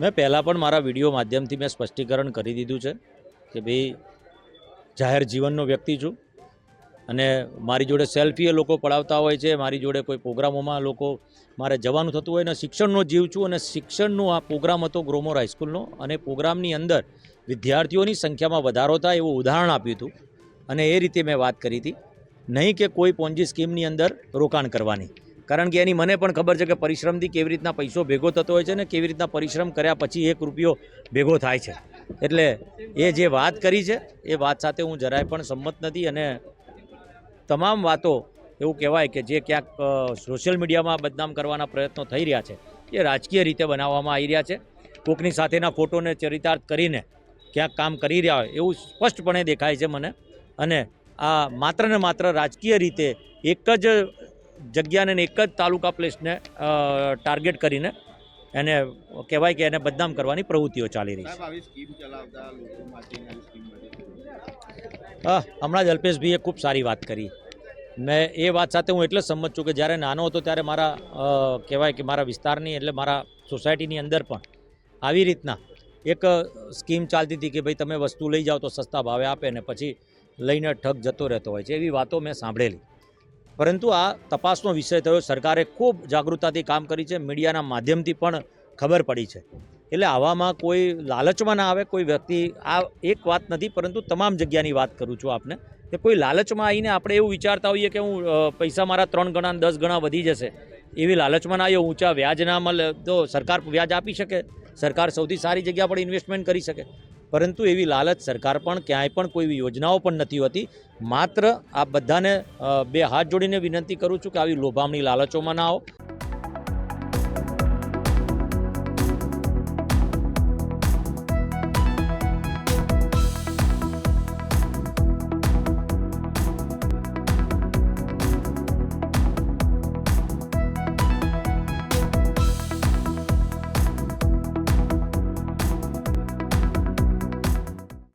મેં પહેલાં પણ મારા વીડિયો માધ્યમથી મેં સ્પષ્ટીકરણ કરી દીધું છે કે ભાઈ જાહેર જીવનનો વ્યક્તિ છું અને મારી જોડે સેલ્ફી એ લોકો પડાવતા હોય છે, મારી જોડે કોઈ પ્રોગ્રામોમાં લોકો મારે જવાનું થતું હોય ને શિક્ષણનો જીવ છું અને શિક્ષણનો આ પ્રોગ્રામ હતો ગ્રોમોર હાઈસ્કૂલનો અને પ્રોગ્રામની અંદર વિદ્યાર્થીઓની સંખ્યામાં વધારો થાય એવું ઉદાહરણ આપ્યું હતું અને એ રીતે મેં વાત કરી હતી. નહીં કે કોઈ પોન્જી સ્કીમની અંદર રોકાણ કરવાની. કારણ કે એની મને પણ ખબર છે કે પરિશ્રમથી કેવી રીતના પૈસો ભેગો થતો હોય છે ને કેવી રીતના પરિશ્રમ કર્યા પછી એક રૂપિયો ભેગો થાય છે. એટલે એ જે વાત કરી છે, એ વાત સાથે હું જરાય પણ સંમત નથી અને તમામ વાતો એવું કહેવાય કે જે ક્યાંક સોશિયલ મીડિયામાં બદનામ કરવાના પ્રયત્નો થઈ રહ્યા છે, એ રાજકીય રીતે બનાવવામાં આવી રહ્યા છે. કોકની સાથેના ફોટોને ચરિતાર્થ કરીને ક્યાંક કામ કરી રહ્યા હોય એવું સ્પષ્ટપણે દેખાય છે મને. અને આ માત્ર ને માત્ર રાજકીય રીતે એક જ જગ્યાને ને એક જ તાલુકા પ્લેસને ટાર્ગેટ કરીને એને કહેવાય કે એને બદનામ કરવાની પ્રવૃત્તિઓ ચાલી રહી છે. હમણાં જ અલ્પેશભાઈએ ખૂબ સારી વાત કરી. મેં એ વાત સાથે હું એટલે જ સંમત છું કે જ્યારે નાનો હતો ત્યારે મારા કહેવાય કે મારા વિસ્તારની એટલે મારા સોસાયટીની અંદર પણ આવી રીતના એક સ્કીમ ચાલતી હતી કે ભાઈ તમે વસ્તુ લઈ જાઓ તો સસ્તા ભાવે આપે ને પછી લઈને ઠગ જતો રહેતો હોય છે એવી વાતો મેં સાંભળેલી. પરંતુ આ તપાસનો વિષય થયો. સરકારે ખૂબ જાગૃતતાથી કામ કરી છે. મીડિયાના માધ્યમથી પણ ખબર પડી છે. એટલે આવામાં કોઈ લાલચમાં ના આવે, કોઈ વ્યક્તિ આ એક વાત નથી, પરંતુ તમામ જગ્યાની વાત કરું છું આપને, કે કોઈ લાલચમાં આવીને આપણે એવું વિચારતા હોઈએ કે હું પૈસા મારા ત્રણ ગણા દસ ગણા વધી જશે, એવી લાલચમાં ના આવ્યો ઊંચા વ્યાજ ના મળે તો સરકાર વ્યાજ આપી શકે, સરકાર સૌથી સારી જગ્યા પર ઇન્વેસ્ટમેન્ટ કરી શકે. પરંતુ એવી લાલચ સરકાર પણ ક્યાંય પણ કોઈ યોજનાઓ પણ નથી હોતી. માત્ર આ બધાને બે હાથ જોડીને વિનંતી કરું છું કે આવી લોભામણી લાલચોમાં ના આવો.